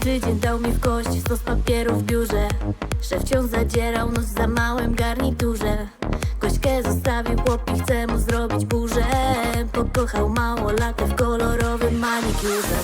Tydzień dał mi w kość stos papieru w biurze. Szef ciąg zadzierał nos za małym garniturze. Gośkę zostawił chłop i chce mu zrobić burzę. Pokochał małolatę w kolorowym manikurze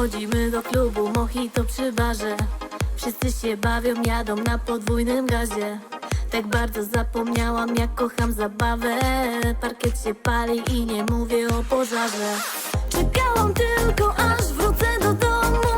Chodzimy do klubu, mojito przy barze. Wszyscy się bawią, jadą na podwójnym gazie. Tak bardzo zapomniałam, jak kocham zabawę. Parkiet się pali i nie mówię o pożarze. Czekałam tylko, aż wrócę do domu.